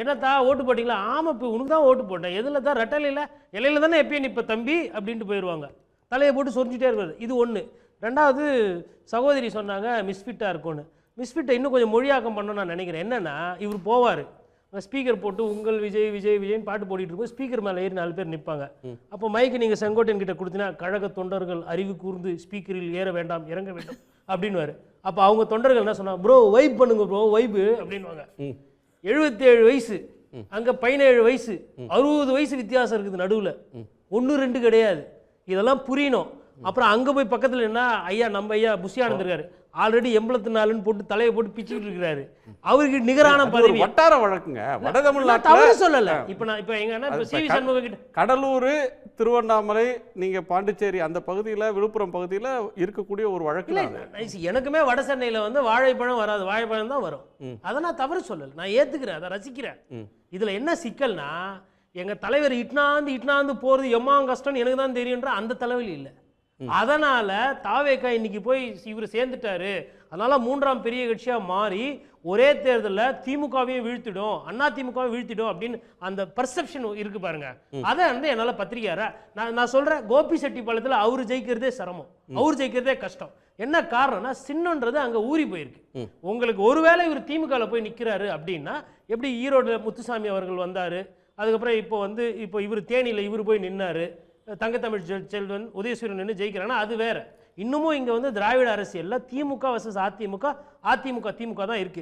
என்னத்தா ஓட்டு போட்டிங்களா? ஆமா இப்போ உனக்கு தான் ஓட்டு போட்டேன். எதில் தான் ரெட்டலையில். இலையில தானே எப்பயும் நிற்ப தம்பி அப்படின்ட்டு போயிடுவாங்க தலையை போட்டு சொரிஞ்சிட்டே இருக்காரு இது ஒன்று ரெண்டாவது சகோதரி சொன்னாங்க மிஸ்ஃபிட்டாக இருக்கும்னு மிஸ்ஃபிட்டை இன்னும் கொஞ்சம் மொழியாக்கம் பண்ணணும்னு நான் நினைக்கிறேன். என்னன்னா இவர் போவார். ஸ்பீக்கர் போட்டு உங்கள் விஜய் விஜய் விஜய்னு பாட்டு போட்டுட்டு இருக்கும் ஸ்பீக்கர் மேலே ஏறி நாலு பேர் நிற்பாங்க அப்போ மைக்கு நீங்கள் செங்கோட்டையன் கிட்ட கொடுத்தீங்கன்னா கழக தொண்டர்கள் அறிவு கூர்ந்து ஸ்பீக்கரில் ஏற வேண்டாம் இறங்க வேண்டும் அப்படின்னுவாரு. அப்போ அவங்க தொண்டர்கள் என்ன சொன்னாங்க ப்ரோ வைப் பண்ணுங்க ப்ரோ வைப்பு அப்படின்வாங்க. எழுபத்தேழு வயசு அங்க பதினேழு வயசு அறுபது வயசு வித்தியாசம் இருக்குது நடுவுல. ஒன்று ரெண்டு கிடையாது. இதெல்லாம் புரியணும். அப்புறம் அங்க போய் பக்கத்துல என்ன ஐயா நம்ம ஐயா புஷியானந்த் இருக்காரு ஆல்ரெடி எண்பத்தி நாலுன்னு போட்டு தலையை போட்டு பிச்சுக்கிட்டு இருக்கிறாரு. அவருக்கு நிகரான பதவி. வட்டார வழக்குங்க. வட தமிழ்நாட்டுல சொல்லல. இப்ப நான் இப்ப எங்க அண்ணா இப்ப அது சிவி சண்முக கிட்ட கடலூர் திருவண்ணாமலை நீங்க பாண்டிச்சேரி அந்த பகுதியில விழுப்புரம் பகுதியில இருக்கக்கூடிய ஒரு வழக்கு. எனக்குமே வட சென்னையில வந்து வாழைப்பழம் வராது. வாழைப்பழம் தான் வரும். அதை நான் தவறு சொல்லல. நான் ஏத்துக்கிறேன் அதை ரசிக்கிறேன். இதுல என்ன சிக்கல்னா எங்க தலைவர் இட்னாந்து இட்னாந்து போறது எம்மா கஷ்டம்னு எனக்கு தான் தெரியுன்ற அந்த தலைவலி இல்ல. அதனால தாவேக்கா இன்னைக்கு போய் இவர் சேர்ந்துட்டாரு. அதனால மூன்றாம் பெரிய கட்சியா மாறி ஒரே தேர்தலில் திமுகவையும் வீழ்த்திடும் அண்ணா திமுகவை வீழ்த்திடும் அப்படின்னு அந்த பர்செப்ஷன் இருக்கு பாருங்க. அதை வந்து என்னால பத்திரிகையார நான் நான் சொல்றேன் கோபி செட்டிப்பாளையத்தில் அவர் ஜெயிக்கிறதே சிரமம். அவர் ஜெயிக்கிறதே கஷ்டம். என்ன காரணம்னா சின்னன்றது அங்க ஊறி போயிருக்கு. உங்களுக்கு ஒருவேளை இவர் திமுகவில் போய் நிக்கிறாரு அப்படின்னா எப்படி ஈரோடு முத்துசாமி அவர்கள் வந்தாரு அதுக்கப்புறம் இப்போ வந்து இப்போ இவர் தேனியில் இவர் போய் நின்னாரு தங்கத்தமிழ் செல்- செல்வன் உதயசூரியன் நின்று ஜெயிக்கிறாங்கன்னா அது வேற. இன்னமும் இங்க வந்து திராவிட அரசியலில் திமுக வர்சஸ் அதிமுக அதிமுக திமுக தான் இருக்கு.